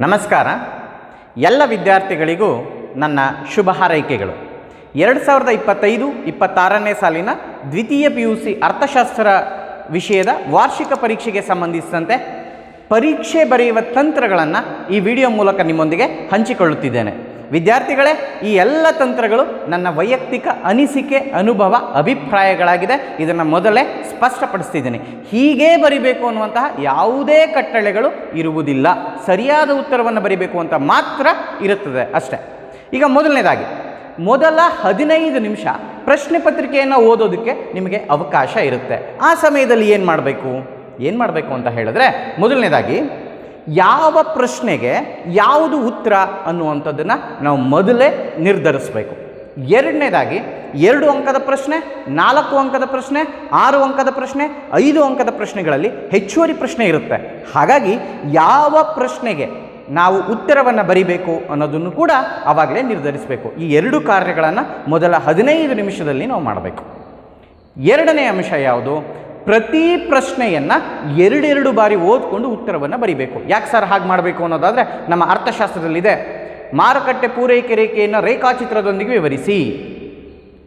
ನಮಸ್ಕಾರ. ಎಲ್ಲ ವಿದ್ಯಾರ್ಥಿಗಳಿಗೂ ನನ್ನ ಶುಭ ಹಾರೈಕೆಗಳು. ಎರಡು ಸಾವಿರದ ಇಪ್ಪತ್ತೈದು ಇಪ್ಪತ್ತಾರನೇ ಸಾಲಿನ ದ್ವಿತೀಯ ಪಿ ಯು ಸಿ ಅರ್ಥಶಾಸ್ತ್ರ ವಿಷಯದ ವಾರ್ಷಿಕ ಪರೀಕ್ಷೆಗೆ ಸಂಬಂಧಿಸಿದಂತೆ ಪರೀಕ್ಷೆ ಬರೆಯುವ ತಂತ್ರಗಳನ್ನು ಈ ವಿಡಿಯೋ ಮೂಲಕ ನಿಮ್ಮೊಂದಿಗೆ ಹಂಚಿಕೊಳ್ಳುತ್ತಿದ್ದೇನೆ. ವಿದ್ಯಾರ್ಥಿಗಳೇ, ಈ ಎಲ್ಲ ತಂತ್ರಗಳು ನನ್ನ ವೈಯಕ್ತಿಕ ಅನಿಸಿಕೆ, ಅನುಭವ, ಅಭಿಪ್ರಾಯಗಳಾಗಿದೆ. ಇದನ್ನು ಮೊದಲೇ ಸ್ಪಷ್ಟಪಡಿಸ್ತಿದ್ದೀನಿ. ಹೀಗೇ ಬರಿಬೇಕು ಅನ್ನುವಂತಹ ಯಾವುದೇ ಕಟ್ಟಳೆಗಳು ಇರುವುದಿಲ್ಲ. ಸರಿಯಾದ ಉತ್ತರವನ್ನು ಬರಿಬೇಕು ಅಂತ ಮಾತ್ರ ಇರುತ್ತದೆ ಅಷ್ಟೇ. ಈಗ ಮೊದಲನೇದಾಗಿ, ಮೊದಲ ಹದಿನೈದು ನಿಮಿಷ ಪ್ರಶ್ನೆ ಪತ್ರಿಕೆಯನ್ನು ಓದೋದಕ್ಕೆ ನಿಮಗೆ ಅವಕಾಶ ಇರುತ್ತೆ. ಆ ಸಮಯದಲ್ಲಿ ಏನು ಮಾಡಬೇಕು? ಏನು ಮಾಡಬೇಕು ಅಂತ ಹೇಳಿದ್ರೆ, ಮೊದಲನೇದಾಗಿ ಯಾವ ಪ್ರಶ್ನೆಗೆ ಯಾವುದು ಉತ್ತರ ಅನ್ನುವಂಥದ್ದನ್ನು ನಾವು ಮೊದಲೇ ನಿರ್ಧರಿಸಬೇಕು. ಎರಡನೇದಾಗಿ ಎರಡು ಅಂಕದ ಪ್ರಶ್ನೆ, ನಾಲ್ಕು ಅಂಕದ ಪ್ರಶ್ನೆ, ಆರು ಅಂಕದ ಪ್ರಶ್ನೆ, ಐದು ಅಂಕದ ಪ್ರಶ್ನೆಗಳಲ್ಲಿ ಹೆಚ್ಚುವರಿ ಪ್ರಶ್ನೆ ಇರುತ್ತೆ. ಹಾಗಾಗಿ ಯಾವ ಪ್ರಶ್ನೆಗೆ ನಾವು ಉತ್ತರವನ್ನು ಬರಿಬೇಕು ಅನ್ನೋದನ್ನು ಕೂಡ ಆವಾಗಲೇ ನಿರ್ಧರಿಸಬೇಕು. ಈ ಎರಡು ಕಾರ್ಯಗಳನ್ನು ಮೊದಲ ಹದಿನೈದು ನಿಮಿಷದಲ್ಲಿ ನಾವು ಮಾಡಬೇಕು. ಎರಡನೇ ಅಂಶ ಯಾವುದು? ಪ್ರತಿ ಪ್ರಶ್ನೆಯನ್ನು ಎರಡೆರಡು ಬಾರಿ ಓದ್ಕೊಂಡು ಉತ್ತರವನ್ನು ಬರಿಬೇಕು. ಯಾಕೆ ಸರ್ ಹಾಗೆ ಮಾಡಬೇಕು ಅನ್ನೋದಾದರೆ ನಮ್ಮ ಅರ್ಥಶಾಸ್ತ್ರದಲ್ಲಿದೆ. ಮಾರುಕಟ್ಟೆ ಪೂರೈಕೆ ರೇಖೆಯನ್ನು ರೇಖಾಚಿತ್ರದೊಂದಿಗೆ ವಿವರಿಸಿ.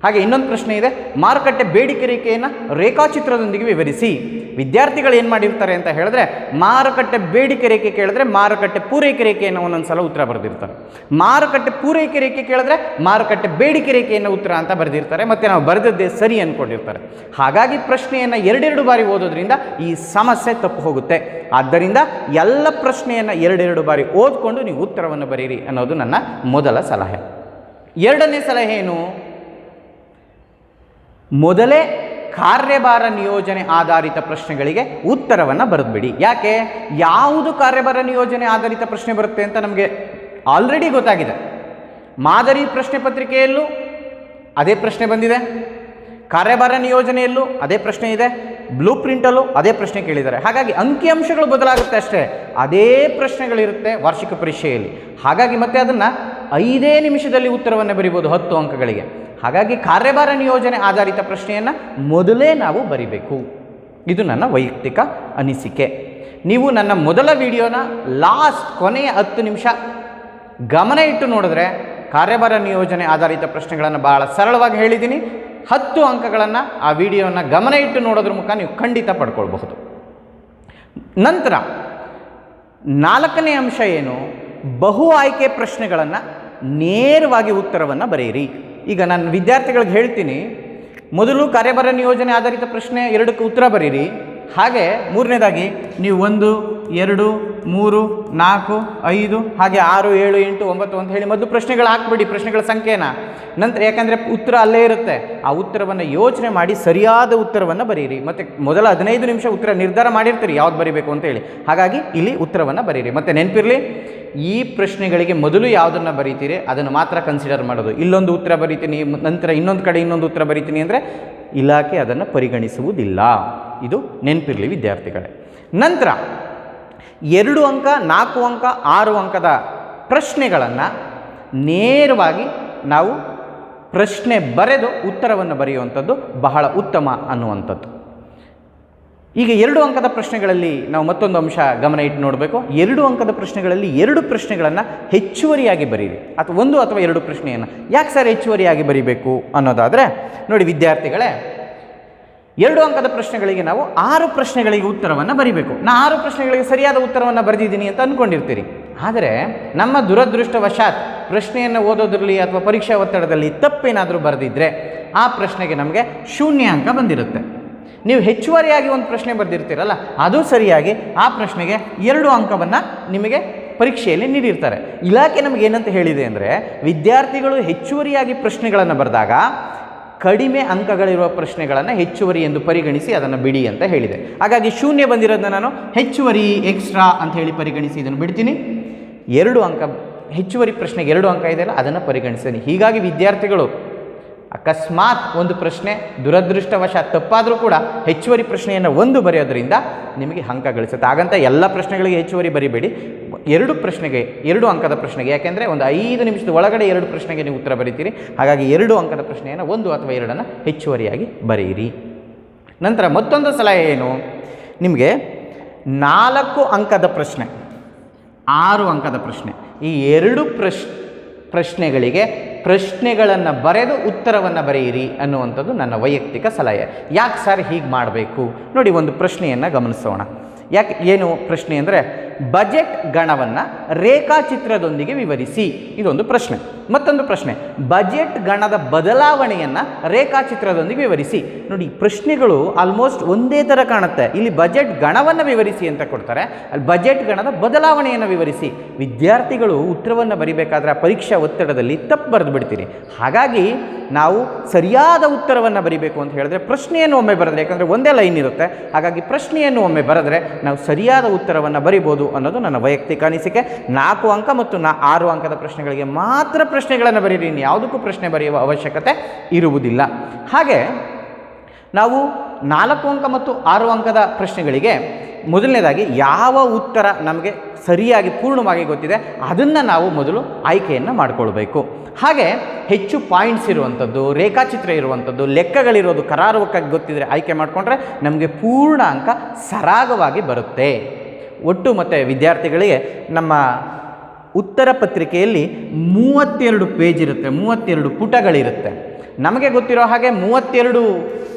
ಹಾಗೆ ಇನ್ನೊಂದು ಪ್ರಶ್ನೆ ಇದೆ. ಮಾರುಕಟ್ಟೆ ಬೇಡಿಕೆ ರೇಖೆಯನ್ನು ರೇಖಾಚಿತ್ರದೊಂದಿಗೆ ವಿವರಿಸಿ. ವಿದ್ಯಾರ್ಥಿಗಳು ಏನು ಮಾಡಿರ್ತಾರೆ ಅಂತ ಹೇಳಿದ್ರೆ ಮಾರುಕಟ್ಟೆ ಬೇಡಿಕೆ ರೇಖೆ ಕೇಳಿದ್ರೆ ಮಾರುಕಟ್ಟೆ ಪೂರೈಕೆ ರೇಖೆಯನ್ನು ಒಂದೊಂದು ಸಲ ಉತ್ತರ ಬರೆದಿರ್ತಾರೆ. ಮಾರುಕಟ್ಟೆ ಪೂರೈಕೆ ರೇಖೆ ಕೇಳಿದ್ರೆ ಮಾರುಕಟ್ಟೆ ಬೇಡಿಕೆ ರೇಖೆಯನ್ನು ಉತ್ತರ ಅಂತ ಬರೆದಿರ್ತಾರೆ. ಮತ್ತು ನಾವು ಬರೆದದ್ದೇ ಸರಿ ಅಂದ್ಕೊಂಡಿರ್ತಾರೆ ಹಾಗಾಗಿ ಪ್ರಶ್ನೆಯನ್ನು ಎರಡೆರಡು ಬಾರಿ ಓದೋದ್ರಿಂದ ಈ ಸಮಸ್ಯೆ ತಪ್ಪು ಹೋಗುತ್ತೆ. ಆದ್ದರಿಂದ ಎಲ್ಲ ಪ್ರಶ್ನೆಯನ್ನು ಎರಡೆರಡು ಬಾರಿ ಓದ್ಕೊಂಡು ನೀವು ಉತ್ತರವನ್ನು ಬರೀರಿ ಅನ್ನೋದು ನನ್ನ ಮೊದಲ ಸಲಹೆ. ಎರಡನೇ ಸಲಹೆ ಏನು? ಮೊದಲೇ ಕಾರ್ಯಭಾರ ನಿಯೋಜನೆ ಆಧಾರಿತ ಪ್ರಶ್ನೆಗಳಿಗೆ ಉತ್ತರವನ್ನು ಬರೆದ್ಬಿಡಿ. ಯಾಕೆ? ಯಾವುದು ಕಾರ್ಯಭಾರ ನಿಯೋಜನೆ ಆಧಾರಿತ ಪ್ರಶ್ನೆ ಬರುತ್ತೆ ಅಂತ ನಮಗೆ ಆಲ್ರೆಡಿ ಗೊತ್ತಾಗಿದೆ. ಮಾದರಿ ಪ್ರಶ್ನೆ ಪತ್ರಿಕೆಯಲ್ಲೂ ಅದೇ ಪ್ರಶ್ನೆ ಬಂದಿದೆ. ಕಾರ್ಯಭಾರ ನಿಯೋಜನೆಯಲ್ಲೂ ಅದೇ ಪ್ರಶ್ನೆ ಇದೆ. ಬ್ಲೂ ಪ್ರಿಂಟಲ್ಲೂ ಅದೇ ಪ್ರಶ್ನೆ ಕೇಳಿದ್ದಾರೆ. ಹಾಗಾಗಿ ಅಂಕಿಅಂಶಗಳು ಬದಲಾಗುತ್ತೆ ಅಷ್ಟೇ. ಅದೇ ಪ್ರಶ್ನೆಗಳಿರುತ್ತೆ ವಾರ್ಷಿಕ ಪರೀಕ್ಷೆಯಲ್ಲಿ. ಹಾಗಾಗಿ ಮತ್ತೆ ಅದನ್ನು ಐದೇ ನಿಮಿಷದಲ್ಲಿ ಉತ್ತರವನ್ನು ಬರಿಬೋದು ಹತ್ತು ಅಂಕಗಳಿಗೆ. ಹಾಗಾಗಿ ಕಾರ್ಯಭಾರ ನಿಯೋಜನೆ ಆಧಾರಿತ ಪ್ರಶ್ನೆಯನ್ನು ಮೊದಲೇ ನಾವು ಬರಿಬೇಕು. ಇದು ನನ್ನ ವೈಯಕ್ತಿಕ ಅನಿಸಿಕೆ. ನೀವು ನನ್ನ ಮೊದಲ ವಿಡಿಯೋನ ಲಾಸ್ಟ್ ಕೊನೆಯ ಹತ್ತು ನಿಮಿಷ ಗಮನ ಇಟ್ಟು ನೋಡಿದ್ರೆ ಕಾರ್ಯಭಾರ ನಿಯೋಜನೆ ಆಧಾರಿತ ಪ್ರಶ್ನೆಗಳನ್ನು ಭಾಳ ಸರಳವಾಗಿ ಹೇಳಿದ್ದೀನಿ. ಹತ್ತು ಅಂಕಗಳನ್ನು ಆ ವಿಡಿಯೋನ ಗಮನ ಇಟ್ಟು ನೋಡೋದ್ರ ಮುಖ ನೀವು ಖಂಡಿತ ಪಡ್ಕೊಳ್ಬಹುದು. ನಂತರ ನಾಲ್ಕನೇ ಅಂಶ ಏನು? ಬಹು ಆಯ್ಕೆ ಪ್ರಶ್ನೆಗಳನ್ನು ನೇರವಾಗಿ ಉತ್ತರವನ್ನು ಬರೆಯಿರಿ. ಈಗ ನಾನು ವಿದ್ಯಾರ್ಥಿಗಳಿಗೆ ಹೇಳ್ತೀನಿ, ಮೊದಲು ಕಾರ್ಯಭಾರ ನಿಯೋಜನೆ ಆಧಾರಿತ ಪ್ರಶ್ನೆ, ಎರಡಕ್ಕೆ ಉತ್ತರ ಬರೀರಿ ಹಾಗೆ ಮೂರನೇದಾಗಿ ನೀವು ಒಂದು, ಎರಡು, ಮೂರು, ನಾಲ್ಕು, ಐದು, ಹಾಗೆ ಆರು, ಏಳು, ಎಂಟು, ಒಂಬತ್ತು ಅಂತ ಹೇಳಿ ಮೊದಲು ಪ್ರಶ್ನೆಗಳು ಹಾಕ್ಬಿಡಿ, ಪ್ರಶ್ನೆಗಳ ಸಂಖ್ಯೆನ. ನಂತರ ಯಾಕಂದರೆ ಉತ್ತರ ಅಲ್ಲೇ ಇರುತ್ತೆ. ಆ ಉತ್ತರವನ್ನು ಯೋಚನೆ ಮಾಡಿ ಸರಿಯಾದ ಉತ್ತರವನ್ನು ಬರೀರಿ. ಮತ್ತು ಮೊದಲ ಹದಿನೈದು ನಿಮಿಷ ಉತ್ತರ ನಿರ್ಧಾರ ಮಾಡಿರ್ತೀರಿ, ಯಾವ್ದು ಬರೀಬೇಕು ಅಂತ ಹೇಳಿ. ಹಾಗಾಗಿ ಇಲ್ಲಿ ಉತ್ತರವನ್ನು ಬರೀರಿ. ಮತ್ತು ನೆನಪಿರಲಿ? ಈ ಪ್ರಶ್ನೆಗಳಿಗೆ ಮೊದಲು ಯಾವುದನ್ನು ಬರೀತೀರಿ? ಅದನ್ನು ಮಾತ್ರ ಕನ್ಸಿಡರ್ ಮಾಡೋದು. ಇಲ್ಲೊಂದು ಉತ್ತರ ಬರೀತೀನಿ ನಂತರ ಇನ್ನೊಂದು ಕಡೆ ಇನ್ನೊಂದು ಉತ್ತರ ಬರೀತೀನಿ ಅಂದರೆ ಇಲಾಖೆ ಅದನ್ನು ಪರಿಗಣಿಸುವುದಿಲ್ಲ. ಇದು ನೆನಪಿರಲಿ ವಿದ್ಯಾರ್ಥಿಗಳೇ. ನಂತರ ಎರಡು ಅಂಕ, ನಾಲ್ಕು ಅಂಕ, ಆರು ಅಂಕದ ಪ್ರಶ್ನೆಗಳನ್ನು ನೇರವಾಗಿ ನಾವು ಪ್ರಶ್ನೆ ಬರೆದು ಉತ್ತರವನ್ನು ಬರೆಯುವಂಥದ್ದು ಬಹಳ ಉತ್ತಮ ಅನ್ನುವಂಥದ್ದು. ಈಗ ಎರಡು ಅಂಕದ ಪ್ರಶ್ನೆಗಳಲ್ಲಿ ನಾವು ಮತ್ತೊಂದು ಅಂಶ ಗಮನ ಇಟ್ಟು ನೋಡಬೇಕು. ಎರಡು ಅಂಕದ ಪ್ರಶ್ನೆಗಳಲ್ಲಿ ಎರಡು ಪ್ರಶ್ನೆಗಳನ್ನು ಹೆಚ್ಚುವರಿಯಾಗಿ ಬರೀರಿ. ಅಥವಾ ಒಂದು ಅಥವಾ ಎರಡು ಪ್ರಶ್ನೆಯನ್ನು. ಯಾಕೆ ಸರ್ ಹೆಚ್ಚುವರಿಯಾಗಿ ಬರೀಬೇಕು ಅನ್ನೋದಾದರೆ, ನೋಡಿ ವಿದ್ಯಾರ್ಥಿಗಳೇ, ಎರಡು ಅಂಕದ ಪ್ರಶ್ನೆಗಳಿಗೆ ನಾವು ಆರು ಪ್ರಶ್ನೆಗಳಿಗೆ ಉತ್ತರವನ್ನು ಬರೀಬೇಕು. ನಾ ಆರು ಪ್ರಶ್ನೆಗಳಿಗೆ ಸರಿಯಾದ ಉತ್ತರವನ್ನು ಬರೆದಿದ್ದೀನಿ ಅಂತ ಅಂದ್ಕೊಂಡಿರ್ತೀರಿ ಆದರೆ ನಮ್ಮ ದುರದೃಷ್ಟವಶಾತ್ ಪ್ರಶ್ನೆಯನ್ನು ಓದೋದ್ರಲ್ಲಿ ಅಥವಾ ಪರೀಕ್ಷಾ ಒತ್ತಡದಲ್ಲಿ ತಪ್ಪೇನಾದರೂ ಬರೆದಿದ್ದರೆ ಆ ಪ್ರಶ್ನೆಗೆ ನಮಗೆ ಶೂನ್ಯ ಅಂಕ ಬಂದಿರುತ್ತೆ. ನೀವು ಹೆಚ್ಚುವರಿಯಾಗಿ ಒಂದು ಪ್ರಶ್ನೆ ಬರೆದಿರ್ತೀರಲ್ಲ, ಅದು ಸರಿಯಾಗಿ ಆ ಪ್ರಶ್ನೆಗೆ ಎರಡು ಅಂಕವನ್ನು ನಿಮಗೆ ಪರೀಕ್ಷೆಯಲ್ಲಿ ನೀಡಿರ್ತಾರೆ. ಇಲಾಖೆ ನಮಗೆ ಏನಂತ ಹೇಳಿದೆ ಅಂದರೆ, ವಿದ್ಯಾರ್ಥಿಗಳು ಹೆಚ್ಚುವರಿಯಾಗಿ ಪ್ರಶ್ನೆಗಳನ್ನು ಬರೆದಾಗ ಕಡಿಮೆ ಅಂಕಗಳಿರುವ ಪ್ರಶ್ನೆಗಳನ್ನು ಹೆಚ್ಚುವರಿ ಎಂದು ಪರಿಗಣಿಸಿ ಅದನ್ನು ಬಿಡಿ ಅಂತ ಹೇಳಿದೆ. ಹಾಗಾಗಿ ಶೂನ್ಯ ಬಂದಿರೋದನ್ನ ನಾನು ಹೆಚ್ಚುವರಿ, ಎಕ್ಸ್ಟ್ರಾ ಅಂತ ಹೇಳಿ ಪರಿಗಣಿಸಿ ಇದನ್ನು ಬಿಡ್ತೀನಿ. ಎರಡು ಅಂಕ, ಹೆಚ್ಚುವರಿ ಪ್ರಶ್ನೆಗೆ ಎರಡು ಅಂಕ ಇದೆಯಲ್ಲ, ಅದನ್ನು ಪರಿಗಣಿಸ್ತೀನಿ. ಹೀಗಾಗಿ ವಿದ್ಯಾರ್ಥಿಗಳು ಅಕಸ್ಮಾತ್ ಒಂದು ಪ್ರಶ್ನೆ ದುರದೃಷ್ಟವಶ ತಪ್ಪಾದರೂ ಕೂಡ ಹೆಚ್ಚುವರಿ ಪ್ರಶ್ನೆಯನ್ನು ಒಂದು ಬರೆಯೋದ್ರಿಂದ ನಿಮಗೆ ಅಂಕ ಗಳಿಸುತ್ತೆ. ಹಾಗಂತ ಎಲ್ಲ ಪ್ರಶ್ನೆಗಳಿಗೆ ಹೆಚ್ಚುವರಿ ಬರಿಬೇಡಿ. ಎರಡು ಪ್ರಶ್ನೆಗೆ, ಎರಡು ಅಂಕದ ಪ್ರಶ್ನೆಗೆ, ಯಾಕೆಂದರೆ ಒಂದು ಐದು ನಿಮಿಷದ ಒಳಗಡೆ ಎರಡು ಪ್ರಶ್ನೆಗೆ ನೀವು ಉತ್ತರ ಬರೀತೀರಿ. ಹಾಗಾಗಿ ಎರಡು ಅಂಕದ ಪ್ರಶ್ನೆಯನ್ನು ಒಂದು ಅಥವಾ ಎರಡನ್ನು ಹೆಚ್ಚುವರಿಯಾಗಿ ಬರೆಯಿರಿ ನಂತರ ಮತ್ತೊಂದು ಸಲಹೆ ಏನು? ನಿಮಗೆ ನಾಲ್ಕು ಅಂಕದ ಪ್ರಶ್ನೆ, ಆರು ಅಂಕದ ಪ್ರಶ್ನೆ, ಈ ಎರಡು ಪ್ರಶ್, ಪ್ರಶ್ನೆಗಳಿಗೆ ಪ್ರಶ್ನೆಗಳನ್ನು ಬರೆದು ಉತ್ತರವನ್ನು ಬರೆಯಿರಿ ಅನ್ನುವಂಥದ್ದು ನನ್ನ ವೈಯಕ್ತಿಕ ಸಲಹೆ. ಯಾಕೆ ಸರ್ ಹೀಗೆ ಮಾಡಬೇಕು? ನೋಡಿ ಒಂದು ಪ್ರಶ್ನೆಯನ್ನು ಗಮನಿಸೋಣ. ಯಾಕೆ ಏನು ಪ್ರಶ್ನೆ ಅಂದರೆ ಬಜೆಟ್ ಗಣವನ್ನು ರೇಖಾಚಿತ್ರದೊಂದಿಗೆ ವಿವರಿಸಿ. ಇದೊಂದು ಪ್ರಶ್ನೆ. ಮತ್ತೊಂದು ಪ್ರಶ್ನೆ. ಬಜೆಟ್ ಗಣದ ಬದಲಾವಣೆಯನ್ನು ರೇಖಾಚಿತ್ರದೊಂದಿಗೆ ವಿವರಿಸಿ. ನೋಡಿ, ಪ್ರಶ್ನೆಗಳು ಆಲ್ಮೋಸ್ಟ್ ಒಂದೇ ಥರ ಕಾಣುತ್ತೆ. ಇಲ್ಲಿ ಬಜೆಟ್ ಗಣವನ್ನು ವಿವರಿಸಿ ಅಂತ ಕೊಡ್ತಾರೆ. ಅಲ್ಲಿ ಬಜೆಟ್ ಗಣದ ಬದಲಾವಣೆಯನ್ನು ವಿವರಿಸಿ. ವಿದ್ಯಾರ್ಥಿಗಳು ಉತ್ತರವನ್ನು ಬರಿಬೇಕಾದ್ರೆ ಪರೀಕ್ಷಾ ಒತ್ತಡದಲ್ಲಿ ತಪ್ಪು ಬರೆದು ಬಿಡ್ತೀರಿ. ಹಾಗಾಗಿ ನಾವು ಸರಿಯಾದ ಉತ್ತರವನ್ನು ಬರಿಬೇಕು ಅಂತ ಹೇಳಿದ್ರೆ ಪ್ರಶ್ನೆಯನ್ನು ಒಮ್ಮೆ ಬರೆದ್ರೆ, ಯಾಕಂದರೆ ಒಂದೇ ಲೈನ್ ಇರುತ್ತೆ. ಹಾಗಾಗಿ ಪ್ರಶ್ನೆಯನ್ನು ಒಮ್ಮೆ ಬರೆದ್ರೆ ನಾವು ಸರಿಯಾದ ಉತ್ತರವನ್ನು ಬರಿಬೋದು. ಅನ್ನೋದು ನನ್ನ ವೈಯಕ್ತಿಕ ಅನಿಸಿಕೆ. ನಾಲ್ಕು ಅಂಕ ಮತ್ತು ನಾ ಆರು ಅಂಕದ ಪ್ರಶ್ನೆಗಳಿಗೆ ಮಾತ್ರ ಪ್ರಶ್ನೆಗಳನ್ನು ಬರೀರಿ. ಯಾವುದಕ್ಕೂ ಪ್ರಶ್ನೆ ಬರೆಯುವ ಅವಶ್ಯಕತೆ ಇರುವುದಿಲ್ಲ. ಹಾಗೆ ನಾವು ನಾಲ್ಕು ಅಂಕ ಮತ್ತು ಆರು ಅಂಕದ ಪ್ರಶ್ನೆಗಳಿಗೆ ಮೊದಲನೇದಾಗಿ ಯಾವ ಉತ್ತರ ನಮಗೆ ಸರಿಯಾಗಿ ಪೂರ್ಣವಾಗಿ ಗೊತ್ತಿದೆ ಅದನ್ನು ನಾವು ಮೊದಲು ಆಯ್ಕೆಯನ್ನು ಮಾಡಿಕೊಳ್ಬೇಕು. ಹಾಗೆ ಹೆಚ್ಚು ಪಾಯಿಂಟ್ಸ್ ಇರುವಂಥದ್ದು ರೇಖಾಚಿತ್ರ ಇರುವಂಥದ್ದು ಲೆಕ್ಕಗಳಿರೋದು, ಕರಾರುವಕ್ಕಾಗಿ ಗೊತ್ತಿದ್ರೆ ಆಯ್ಕೆ ಮಾಡಿಕೊಂಡ್ರೆ ನಮಗೆ ಪೂರ್ಣ ಅಂಕ ಸರಾಗವಾಗಿ ಬರುತ್ತೆ. ಒಟ್ಟು ಮತ್ತು ವಿದ್ಯಾರ್ಥಿಗಳಿಗೆ ನಮ್ಮ ಉತ್ತರ ಪತ್ರಿಕೆಯಲ್ಲಿ ಮೂವತ್ತೆರಡು ಪೇಜ್ ಇರುತ್ತೆ, ಮೂವತ್ತೆರಡು ಪುಟಗಳಿರುತ್ತೆ. ನಮಗೆ ಗೊತ್ತಿರೋ ಹಾಗೆ ಮೂವತ್ತೆರಡು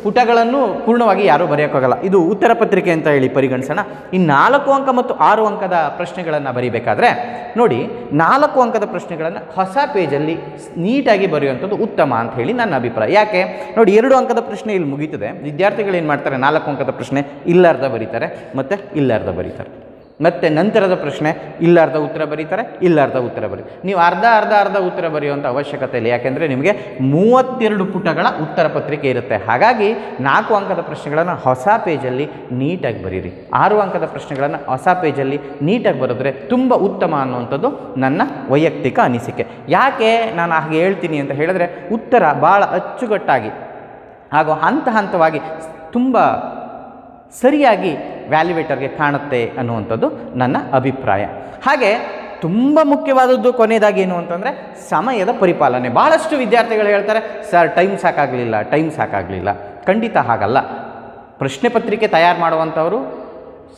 ಪುಟಗಳನ್ನು ಪೂರ್ಣವಾಗಿ ಯಾರೂ ಬರೆಯೋಕ್ಕಾಗಲ್ಲ. ಇದು ಉತ್ತರ ಪತ್ರಿಕೆ ಅಂತ ಹೇಳಿ ಪರಿಗಣಿಸೋಣ. ಈ ನಾಲ್ಕು ಅಂಕ ಮತ್ತು ಆರು ಅಂಕದ ಪ್ರಶ್ನೆಗಳನ್ನು ಬರೀಬೇಕಾದ್ರೆ, ನೋಡಿ, ನಾಲ್ಕು ಅಂಕದ ಪ್ರಶ್ನೆಗಳನ್ನು ಹೊಸ ಪೇಜಲ್ಲಿ ನೀಟಾಗಿ ಬರೆಯುವಂಥದ್ದು ಉತ್ತಮ ಅಂತ ಹೇಳಿ ನನ್ನ ಅಭಿಪ್ರಾಯ. ಯಾಕೆ? ನೋಡಿ, ಎರಡು ಅಂಕದ ಪ್ರಶ್ನೆ ಇಲ್ಲಿ ಮುಗೀತದೆ. ವಿದ್ಯಾರ್ಥಿಗಳು ಏನು ಮಾಡ್ತಾರೆ? ನಾಲ್ಕು ಅಂಕದ ಪ್ರಶ್ನೆ ಇಲ್ಲಾರ್ಧ ಬರೀತಾರೆ, ಮತ್ತು ಇಲ್ಲಾರ್ಧ ಬರೀತಾರೆ. ಮತ್ತು ನಂತರದ ಪ್ರಶ್ನೆ ಇಲ್ಲಾರ್ಧ ಉತ್ತರ ಬರೀತಾರೆ ಇಲ್ಲಾರ್ಧ ಉತ್ತರ ಬರೀ. ನೀವು ಅರ್ಧ ಅರ್ಧ ಅರ್ಧ ಉತ್ತರ ಬರೆಯುವಂಥ ಅವಶ್ಯಕತೆ ಇಲ್ಲ. ಯಾಕೆಂದರೆ ನಿಮಗೆ ಮೂವತ್ತೆರಡು ಪುಟಗಳ ಉತ್ತರ ಪತ್ರಿಕೆ ಇರುತ್ತೆ. ಹಾಗಾಗಿ ನಾಲ್ಕು ಅಂಕದ ಪ್ರಶ್ನೆಗಳನ್ನು ಹೊಸ ಪೇಜಲ್ಲಿ ನೀಟಾಗಿ ಬರೀರಿ. ಆರು ಅಂಕದ ಪ್ರಶ್ನೆಗಳನ್ನು ಹೊಸ ಪೇಜಲ್ಲಿ ನೀಟಾಗಿ ಬರೆದ್ರೆ ತುಂಬ ಉತ್ತಮ ಅನ್ನುವಂಥದ್ದು ನನ್ನ ವೈಯಕ್ತಿಕ ಅನಿಸಿಕೆ. ಯಾಕೆ ನಾನು ಹಾಗೆ ಹೇಳ್ತೀನಿ ಅಂತ ಹೇಳಿದ್ರೆ, ಉತ್ತರ ಭಾಳ ಅಚ್ಚುಕಟ್ಟಾಗಿ ಹಾಗೂ ಹಂತ ಹಂತವಾಗಿ ತುಂಬ ಸರಿಯಾಗಿ ವ್ಯಾಲ್ಯುವೇಟರ್ಗೆ ಕಾಣುತ್ತೆ ಅನ್ನುವಂಥದ್ದು ನನ್ನ ಅಭಿಪ್ರಾಯ. ಹಾಗೆ ತುಂಬ ಮುಖ್ಯವಾದದ್ದು ಕೊನೆಯದಾಗಿ ಏನು ಅಂತಂದರೆ ಸಮಯದ ಪರಿಪಾಲನೆ. ಭಾಳಷ್ಟು ವಿದ್ಯಾರ್ಥಿಗಳು ಹೇಳ್ತಾರೆ, ಸರ್, ಟೈಮ್ ಸಾಕಾಗಲಿಲ್ಲ ಟೈಮ್ ಸಾಕಾಗಲಿಲ್ಲ. ಖಂಡಿತ ಹಾಗಲ್ಲ. ಪ್ರಶ್ನೆ ಪತ್ರಿಕೆ ತಯಾರು ಮಾಡುವಂಥವರು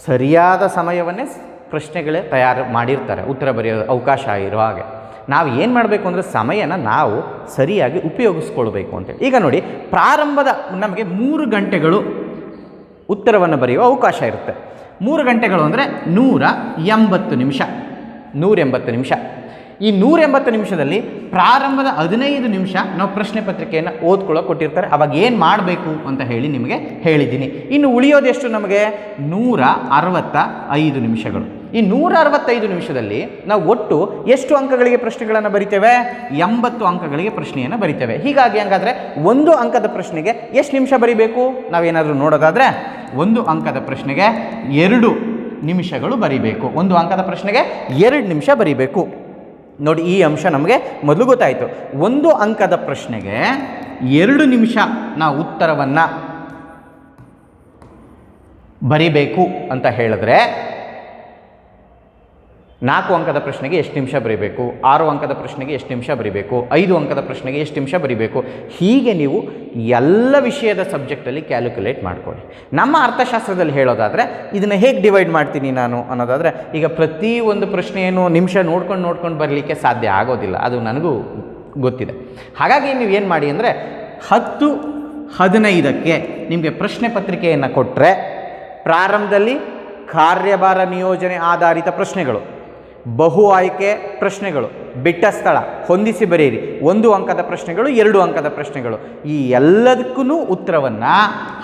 ಸರಿಯಾದ ಸಮಯವನ್ನೇ ಪ್ರಶ್ನೆಗಳೇ ತಯಾರು ಮಾಡಿರ್ತಾರೆ, ಉತ್ತರ ಬರೆಯೋ ಅವಕಾಶ ಇರೋ ಹಾಗೆ. ನಾವು ಏನು ಮಾಡಬೇಕು ಅಂದರೆ ಸಮಯನ ನಾವು ಸರಿಯಾಗಿ ಉಪಯೋಗಿಸ್ಕೊಳ್ಬೇಕು ಅಂತೇಳಿ ಈಗ ನೋಡಿ, ಪ್ರಾರಂಭದ ನಮಗೆ ಮೂರು ಗಂಟೆಗಳು ಉತ್ತರವನ್ನು ಬರೆಯುವ ಅವಕಾಶ ಇರುತ್ತೆ. ಮೂರು ಗಂಟೆಗಳು ಅಂದರೆ ನೂರ ಎಂಬತ್ತು ನಿಮಿಷ. ನೂರ ಎಂಬತ್ತು ನಿಮಿಷ. ಈ ನೂರ ಎಂಬತ್ತು ನಿಮಿಷದಲ್ಲಿ ಪ್ರಾರಂಭದ ಹದಿನೈದು ನಿಮಿಷ ನಾವು ಪ್ರಶ್ನೆ ಪತ್ರಿಕೆಯನ್ನು ಓದ್ಕೊಳ್ಳೋ ಕೊಟ್ಟಿರ್ತಾರೆ. ಅವಾಗ ಏನು ಮಾಡಬೇಕು ಅಂತ ಹೇಳಿ ನಿಮಗೆ ಹೇಳಿದ್ದೀನಿ. ಇನ್ನು ಉಳಿಯೋದೆಷ್ಟು ನಮಗೆ? ನೂರ ಅರವತ್ತ ಐದು ನಿಮಿಷಗಳು. ಈ ನೂರ ಅರವತ್ತೈದು ನಿಮಿಷದಲ್ಲಿ ನಾವು ಒಟ್ಟು ಎಷ್ಟು ಅಂಕಗಳಿಗೆ ಪ್ರಶ್ನೆಗಳನ್ನು ಬರಿತೇವೆ? ಎಂಬತ್ತು ಅಂಕಗಳಿಗೆ ಪ್ರಶ್ನೆಯನ್ನು ಬರಿತೇವೆ. ಹೀಗಾಗಿ ಹಂಗಾದರೆ ಒಂದು ಅಂಕದ ಪ್ರಶ್ನೆಗೆ ಎಷ್ಟು ನಿಮಿಷ ಬರಿಬೇಕು? ನಾವೇನಾದರೂ ನೋಡೋದಾದರೆ ಒಂದು ಅಂಕದ ಪ್ರಶ್ನೆಗೆ ಎರಡು ನಿಮಿಷಗಳು ಬರಿಬೇಕು. ಒಂದು ಅಂಕದ ಪ್ರಶ್ನೆಗೆ ಎರಡು ನಿಮಿಷ ಬರಿಬೇಕು. ನೋಡಿ ಈ ಅಂಶ ನಮಗೆ ಮೊದಲು ಗೊತ್ತಾಯಿತು. ಒಂದು ಅಂಕದ ಪ್ರಶ್ನೆಗೆ ಎರಡು ನಿಮಿಷ ನಾವು ಉತ್ತರವನ್ನು ಬರಿಬೇಕು ಅಂತ ಹೇಳಿದ್ರೆ ನಾಲ್ಕು ಅಂಕದ ಪ್ರಶ್ನೆಗೆ ಎಷ್ಟು ನಿಮಿಷ ಬರೀಬೇಕು? ಆರು ಅಂಕದ ಪ್ರಶ್ನೆಗೆ ಎಷ್ಟು ನಿಮಿಷ ಬರೀಬೇಕು? ಐದು ಅಂಕದ ಪ್ರಶ್ನೆಗೆ ಎಷ್ಟು ನಿಮಿಷ ಬರೀಬೇಕು? ಹೀಗೆ ನೀವು ಎಲ್ಲ ವಿಷಯದ ಸಬ್ಜೆಕ್ಟಲ್ಲಿ ಕ್ಯಾಲ್ಕುಲೇಟ್ ಮಾಡ್ಕೊಳ್ಳಿ. ನಮ್ಮ ಅರ್ಥಶಾಸ್ತ್ರದಲ್ಲಿ ಹೇಳೋದಾದರೆ, ಇದನ್ನು ಹೇಗೆ ಡಿವೈಡ್ ಮಾಡ್ತೀನಿ ನಾನು ಅನ್ನೋದಾದರೆ, ಈಗ ಪ್ರತಿ ಒಂದು ಪ್ರಶ್ನೆಯನ್ನು ನಿಮಿಷ ನೋಡ್ಕೊಂಡು ನೋಡ್ಕೊಂಡು ಬರಲಿಕ್ಕೆ ಸಾಧ್ಯ ಆಗೋದಿಲ್ಲ. ಅದು ನನಗೂ ಗೊತ್ತಿದೆ. ಹಾಗಾಗಿ ನೀವು ಏನು ಮಾಡಿ ಅಂದರೆ, ಹತ್ತು ಹದಿನೈದಕ್ಕೆ ನಿಮಗೆ ಪ್ರಶ್ನೆ ಪತ್ರಿಕೆಯನ್ನು ಕೊಟ್ಟರೆ ಪ್ರಾರಂಭದಲ್ಲಿ ಕಾರ್ಯಭಾರ ನಿಯೋಜನೆ ಆಧಾರಿತ ಪ್ರಶ್ನೆಗಳು. ಬಹು ಆಯ್ಕೆ ಪ್ರಶ್ನೆಗಳು. ಬಿಟ್ಟ ಸ್ಥಳ, ಹೊಂದಿಸಿ ಬರೆಯಿರಿ. ಒಂದು ಅಂಕದ ಪ್ರಶ್ನೆಗಳು, ಎರಡು ಅಂಕದ ಪ್ರಶ್ನೆಗಳು. ಈ ಎಲ್ಲದಕ್ಕೂ ಉತ್ತರವನ್ನು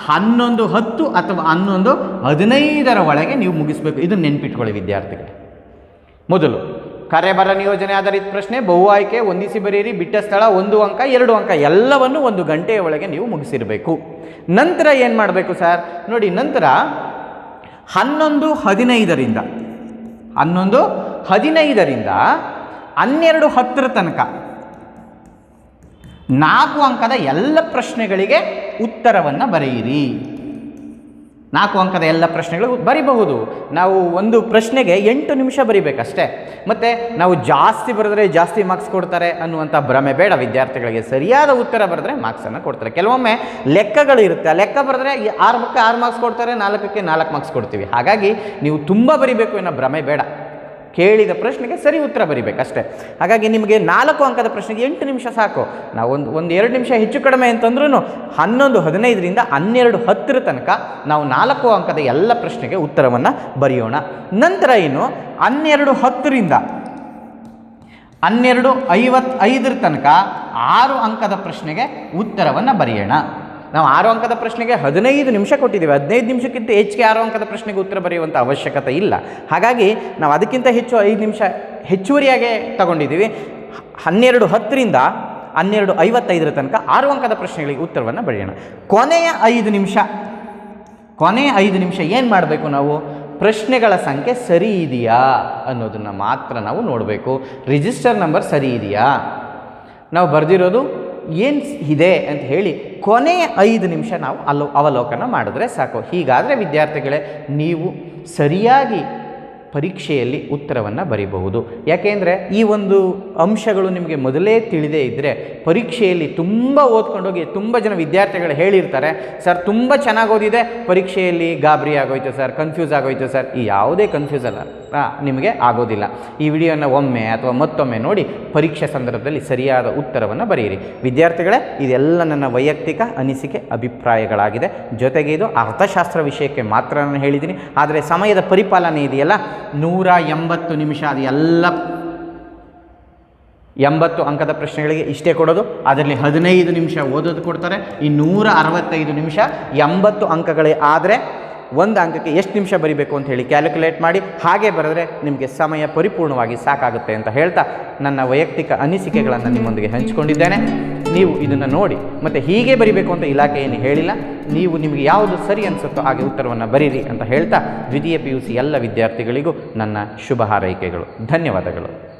ಹನ್ನೊಂದು ಹತ್ತು ಅಥವಾ ಹನ್ನೊಂದು ಹದಿನೈದರ ಒಳಗೆ ನೀವು ಮುಗಿಸಬೇಕು. ಇದನ್ನು ನೆನ್ಪಿಟ್ಕೊಳ್ಳಿ ವಿದ್ಯಾರ್ಥಿಗಳು. ಮೊದಲು ಕಾರ್ಯಭಾರ ನಿಯೋಜನೆ ಆಧಾರಿತ ಪ್ರಶ್ನೆ, ಬಹು ಆಯ್ಕೆ, ಹೊಂದಿಸಿ ಬರೆಯಿರಿ. ಬಿಟ್ಟ ಸ್ಥಳ, ಒಂದು ಅಂಕ, ಎರಡು ಅಂಕ, ಎಲ್ಲವನ್ನು ಒಂದು ಗಂಟೆಯ ಒಳಗೆ ನೀವು ಮುಗಿಸಿರಬೇಕು. ನಂತರ ಏನು ಮಾಡಬೇಕು ಸರ್? ನೋಡಿ, ನಂತರ ಹನ್ನೊಂದು ಹದಿನೈದರಿಂದ, ಹನ್ನೊಂದು ಹದಿನೈದರಿಂದ ಹನ್ನೆರಡು ಹತ್ತರ ತನಕ. ನಾಲ್ಕು ಅಂಕದ ಎಲ್ಲ ಪ್ರಶ್ನೆಗಳಿಗೆ ಉತ್ತರವನ್ನು ಬರೆಯಿರಿ. ನಾಲ್ಕು ಅಂಕದ ಎಲ್ಲ ಪ್ರಶ್ನೆಗಳು ಬರಿಬಹುದು. ನಾವು ಒಂದು ಪ್ರಶ್ನೆಗೆ ಎಂಟು ನಿಮಿಷ ಬರಿಬೇಕಷ್ಟೇ. ಮತ್ತು ನಾವು ಜಾಸ್ತಿ ಬರೆದ್ರೆ ಜಾಸ್ತಿ ಮಾರ್ಕ್ಸ್ ಕೊಡ್ತಾರೆ ಅನ್ನುವಂಥ ಭ್ರಮೆ ಬೇಡ ವಿದ್ಯಾರ್ಥಿಗಳಿಗೆ. ಸರಿಯಾದ ಉತ್ತರ ಬರೆದ್ರೆ ಮಾರ್ಕ್ಸನ್ನು ಕೊಡ್ತಾರೆ. ಕೆಲವೊಮ್ಮೆ ಲೆಕ್ಕಗಳು ಇರುತ್ತೆ. ಲೆಕ್ಕ ಬರೆದ್ರೆ ಈ ಮಕ್ಕ ಆರು ಮಾರ್ಕ್ಸ್ ಕೊಡ್ತಾರೆ, ನಾಲ್ಕಕ್ಕೆ ನಾಲ್ಕು ಮಾರ್ಕ್ಸ್ ಕೊಡ್ತೀವಿ. ಹಾಗಾಗಿ ನೀವು ತುಂಬ ಬರಿಬೇಕು ಅನ್ನೋ ಭ್ರಮೆ ಬೇಡ. ಕೇಳಿದ ಪ್ರಶ್ನೆಗೆ ಸರಿ ಉತ್ತರ ಬರಿಬೇಕಷ್ಟೇ. ಹಾಗಾಗಿ ನಿಮಗೆ ನಾಲ್ಕು ಅಂಕದ ಪ್ರಶ್ನೆಗೆ ಎಂಟು ನಿಮಿಷ ಸಾಕು. ನಾವು ಒಂದು ಒಂದು ಎರಡು ನಿಮಿಷ ಹೆಚ್ಚು ಕಡಿಮೆ ಅಂತಂದ್ರೂ ಹನ್ನೊಂದು, ಹದಿನೈದರಿಂದ ಹನ್ನೆರಡು, ಹತ್ತರ ತನಕ ನಾವು ನಾಲ್ಕು ಅಂಕದ ಎಲ್ಲ ಪ್ರಶ್ನೆಗೆ ಉತ್ತರವನ್ನು ಬರೆಯೋಣ. ನಂತರ ಏನು? ಹನ್ನೆರಡು, ಹತ್ತರಿಂದ ಹನ್ನೆರಡು, ಐವತ್ತೈದರ ತನಕ ಆರು ಅಂಕದ ಪ್ರಶ್ನೆಗೆ ಉತ್ತರವನ್ನು ಬರೆಯೋಣ. ನಾವು ಆರು ಅಂಕದ ಪ್ರಶ್ನೆಗೆ ಹದಿನೈದು ನಿಮಿಷ ಕೊಟ್ಟಿದ್ದೀವಿ. ಹದಿನೈದು ನಿಮಿಷಕ್ಕಿಂತ ಹೆಚ್ಚಿಗೆ ಆರು ಅಂಕದ ಪ್ರಶ್ನೆಗೆ ಉತ್ತರ ಬರೆಯುವಂಥ ಅವಶ್ಯಕತೆ ಇಲ್ಲ. ಹಾಗಾಗಿ ನಾವು ಅದಕ್ಕಿಂತ ಹೆಚ್ಚು ಐದು ನಿಮಿಷ ಹೆಚ್ಚುವರಿಯಾಗೆ ತಗೊಂಡಿದ್ದೀವಿ. ಹನ್ನೆರಡು ಹತ್ತರಿಂದ ಹನ್ನೆರಡು ಐವತ್ತೈದರ ತನಕ ಆರು ಅಂಕದ ಪ್ರಶ್ನೆಗಳಿಗೆ ಉತ್ತರವನ್ನು ಬರೆಯೋಣ. ಕೊನೆಯ ಐದು ನಿಮಿಷ, ಕೊನೆಯ ಐದು ನಿಮಿಷ ಏನು ಮಾಡಬೇಕು ನಾವು? ಪ್ರಶ್ನೆಗಳ ಸಂಖ್ಯೆ ಸರಿ ಇದೆಯಾ ಅನ್ನೋದನ್ನು ಮಾತ್ರ ನಾವು ನೋಡಬೇಕು. ರಿಜಿಸ್ಟರ್ ನಂಬರ್ ಸರಿ ಇದೆಯಾ? ನಾವು ಬರೆದಿರೋದು ಏನು ಇದೆ ಅಂತ ಹೇಳಿ ಕೊನೆಯ ಐದು ನಿಮಿಷ ನಾವು ಅಲ್ಲೋ ಅವಲೋಕನ ಮಾಡಿದ್ರೆ ಸಾಕು. ಹೀಗಾದರೆ ವಿದ್ಯಾರ್ಥಿಗಳೇ, ನೀವು ಸರಿಯಾಗಿ ಪರೀಕ್ಷೆಯಲ್ಲಿ ಉತ್ತರವನ್ನು ಬರೀಬಹುದು. ಯಾಕೆಂದರೆ ಈ ಒಂದು ಅಂಶಗಳು ನಿಮಗೆ ಮೊದಲೇ ತಿಳಿದೇ ಇದ್ದರೆ ಪರೀಕ್ಷೆಯಲ್ಲಿ ತುಂಬ ಓದ್ಕೊಂಡೋಗಿ ತುಂಬ ಜನ ವಿದ್ಯಾರ್ಥಿಗಳು ಹೇಳಿರ್ತಾರೆ, ಸರ್, ತುಂಬ ಚೆನ್ನಾಗಿ ಓದಿದೆ, ಪರೀಕ್ಷೆಯಲ್ಲಿ ಗಾಬರಿ ಆಗೋಯ್ತು ಸರ್ ಕನ್ಫ್ಯೂಸ್ ಆಗೋಯ್ತು ಸರ್. ಈ ಯಾವುದೇ ಕನ್ಫ್ಯೂಸ್ ಅಲ್ಲ. ನಿಮಗೆ ಆಗೋದಿಲ್ಲ. ಈ ವಿಡಿಯೋನ ಒಮ್ಮೆ ಅಥವಾ ಮತ್ತೊಮ್ಮೆ ನೋಡಿ ಪರೀಕ್ಷೆ ಸಂದರ್ಭದಲ್ಲಿ ಸರಿಯಾದ ಉತ್ತರವನ್ನು ಬರೆಯಿರಿ. ವಿದ್ಯಾರ್ಥಿಗಳೇ, ಇದೆಲ್ಲ ನನ್ನ ವೈಯಕ್ತಿಕ ಅನಿಸಿಕೆ, ಅಭಿಪ್ರಾಯಗಳಾಗಿದೆ. ಜೊತೆಗೆ ಇದು ಅರ್ಥಶಾಸ್ತ್ರ ವಿಷಯಕ್ಕೆ ಮಾತ್ರ ನಾನು ಹೇಳಿದ್ದೀನಿ. ಆದರೆ ಸಮಯದ ಪರಿಪಾಲನೆ ಇದೆಯಲ್ಲ? ನೂರ ಎಂಬತ್ತು ನಿಮಿಷ ಅದು ಎಲ್ಲ ಎಂಬತ್ತು ಅಂಕದ ಪ್ರಶ್ನೆಗಳಿಗೆ ಇಷ್ಟೇ ಕೊಡೋದು. ಅದರಲ್ಲಿ ಹದಿನೈದು ನಿಮಿಷ ಓದೋದು ಕೊಡ್ತಾರೆ. ಈ ನೂರ ಅರವತ್ತೈದು ನಿಮಿಷ ಎಂಬತ್ತು ಅಂಕಗಳೇ ಆದರೆ ಒಂದು ಅಂಕಕ್ಕೆ ಎಷ್ಟು ನಿಮಿಷ ಬರಿಬೇಕು ಅಂತ ಹೇಳಿ ಕ್ಯಾಲ್ಕುಲೇಟ್ ಮಾಡಿ ಹಾಗೆ ಬರೆದ್ರೆ ನಿಮಗೆ ಸಮಯ ಪರಿಪೂರ್ಣವಾಗಿ ಸಾಕಾಗುತ್ತೆ ಅಂತ ಹೇಳ್ತಾ ನನ್ನ ವೈಯಕ್ತಿಕ ಅನಿಸಿಕೆಗಳನ್ನು ನಿಮ್ಮೊಂದಿಗೆ ಹಂಚಿಕೊಂಡಿದ್ದೇನೆ. ನೀವು ಇದನ್ನು ನೋಡಿ ಮತ್ತು ಹೀಗೆ ಬರಿಬೇಕು ಅಂತ ಇಲಾಖೆ ಏನು ಹೇಳಿಲ್ಲ. ನೀವು ನಿಮಗೆ ಯಾವುದು ಸರಿ ಅನಿಸುತ್ತೋ ಹಾಗೆ ಉತ್ತರವನ್ನು ಬರೀರಿ ಅಂತ ಹೇಳ್ತಾ ದ್ವಿತೀಯ ಪಿ ಯು ಸಿ ಎಲ್ಲ ವಿದ್ಯಾರ್ಥಿಗಳಿಗೂ ನನ್ನ ಶುಭ ಹಾರೈಕೆಗಳು. ಧನ್ಯವಾದಗಳು.